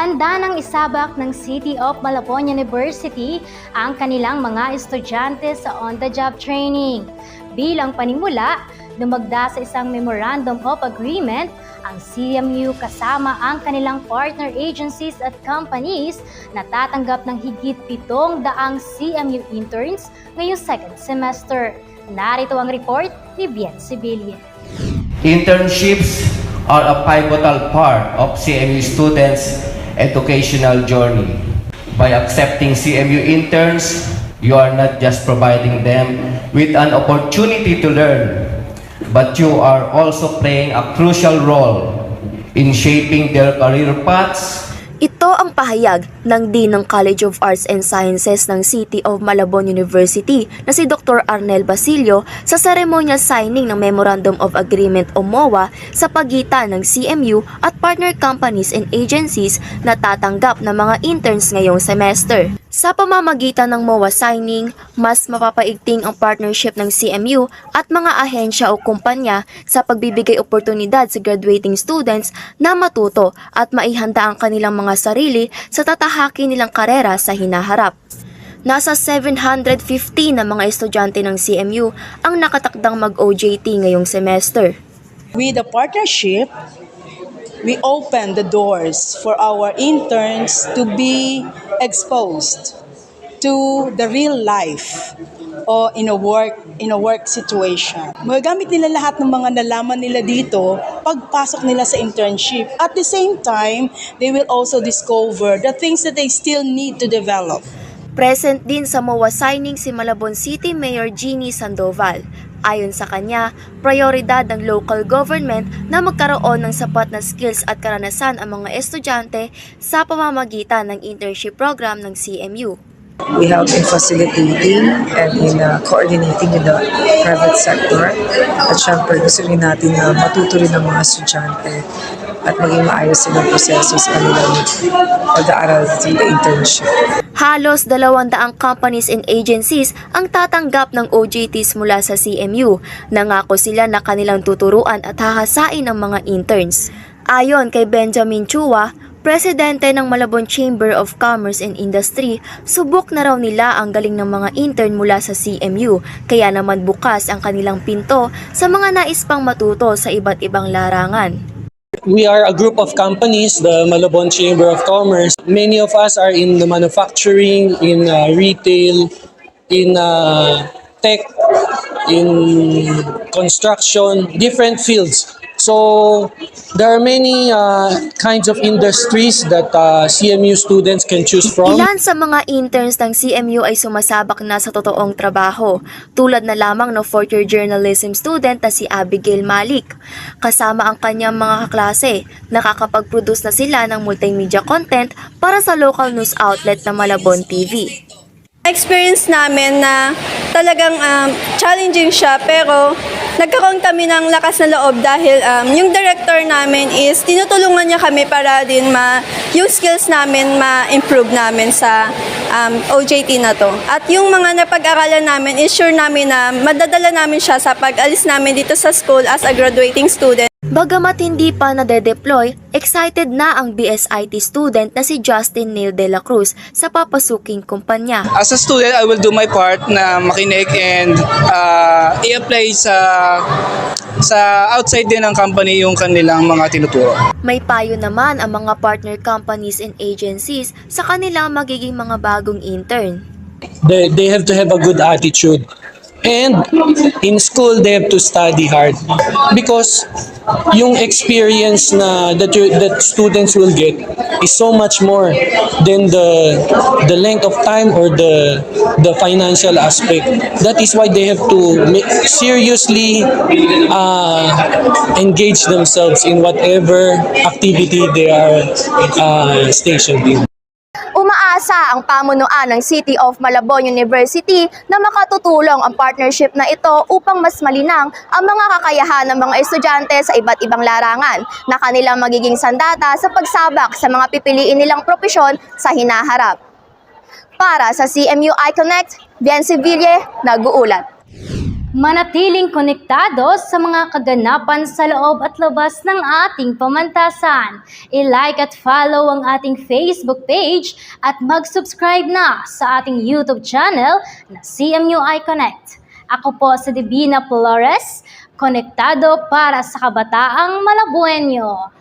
Handa ng isabak ng City of Malabon University ang kanilang mga estudyante sa on-the-job training. Bilang panimula, dumagda sa isang Memorandum of Agreement ang CMU kasama ang kanilang partner agencies at companies na tatanggap ng higit pitong daang CMU interns ngayong second semester. Narito ang report ni Bien Sibilia. Internships are a pivotal part of CMU students' educational journey. By accepting CMU interns, you are not just providing them with an opportunity to learn, but you are also playing a crucial role in shaping their career paths Ito ang pahayag ng Dean ng College of Arts and Sciences ng City of Malabon University na si Dr. Arnel Basilio sa ceremonial signing ng Memorandum of Agreement o MOA sa pagitan ng CMU at partner companies and agencies na tatanggap ng mga interns ngayong semester. Sa pamamagitan ng MOA signing, mas mapapaigting ang partnership ng CMU at mga ahensya o kumpanya sa pagbibigay oportunidad sa graduating students na matuto at maihanda ang kanilang mga sarili sa tatahaki nilang karera sa hinaharap. Nasa 750 na mga estudyante ng CMU ang nakatakdang mag-OJT ngayong semester. With the partnership, we open the doors for our interns to be exposed to the real life o in a work in a work situation. Magagamit nila lahat ng mga nalaman nila dito pagpasok nila sa internship. At the same time, they will also discover the things that they still need to develop. Present din sa MOA signing si Malabon City Mayor Jeannie Sandoval. Ayon sa kanya, prioridad ng local government na magkaroon ng sapat na skills at karanasan ang mga estudyante sa pamamagitan ng internship program ng CMU. We help in facilitating and in uh, coordinating with the private sector. At syempre, gusto rin natin na matuto rin ng mga estudyante at maging maayos silang proseso sa kanilang pag-aaral sa internship. Halos 200 companies and agencies ang tatanggap ng OJTs mula sa CMU. Nangako sila na kanilang tuturuan at hahasain ang mga interns. Ayon kay Benjamin Chua, Presidente ng Malabon Chamber of Commerce and Industry, subok na raw nila ang galing ng mga intern mula sa CMU, kaya naman bukas ang kanilang pinto sa mga nais pang matuto sa iba't ibang larangan. We are a group of companies, the Malabon Chamber of Commerce. Many of us are in the manufacturing, in uh, retail, in uh, tech, in construction, different fields. So there are many uh, kinds of industries that uh, CMU students can choose from. Ilan sa mga interns ng CMU ay sumasabak na sa totoong trabaho, tulad na lamang ng fourth year journalism student na si Abigail Malik. Kasama ang kanyang mga kaklase, nakakapag-produce na sila ng multimedia content para sa local news outlet na Malabon TV. experience namin na talagang um, challenging siya pero nagkaroon kami ng lakas na loob dahil um, yung director namin is tinutulungan niya kami para din ma yung skills namin ma-improve namin sa um, OJT na to. At yung mga napag-aralan namin is sure namin na madadala namin siya sa pag-alis namin dito sa school as a graduating student. Bagamat hindi pa nade-deploy, excited na ang BSIT student na si Justin Neil de la Cruz sa papasuking kumpanya. As a student, I will do my part na makinig and uh, i-apply sa sa outside din ng company yung kanilang mga tinuturo. May payo naman ang mga partner companies and agencies sa kanilang magiging mga bagong intern. They, they have to have a good attitude. And in school, they have to study hard. Because yung experience na that, you, that students will get is so much more than the the length of time or the the financial aspect. That is why they have to seriously uh, engage themselves in whatever activity they are uh, stationed in. Umaasa ang pamunuan ng City of Malabon University na makatutulong ang partnership na ito upang mas malinang ang mga kakayahan ng mga estudyante sa iba't ibang larangan na kanilang magiging sandata sa pagsabak sa mga pipiliin nilang propesyon sa hinaharap. Para sa CMU iConnect, Bien Seville, nag-uulat. Manatiling konektado sa mga kaganapan sa loob at labas ng ating pamantasan. I-like at follow ang ating Facebook page at mag-subscribe na sa ating YouTube channel na CMUI Connect. Ako po si Divina Flores, konektado para sa kabataang Malabuenyo.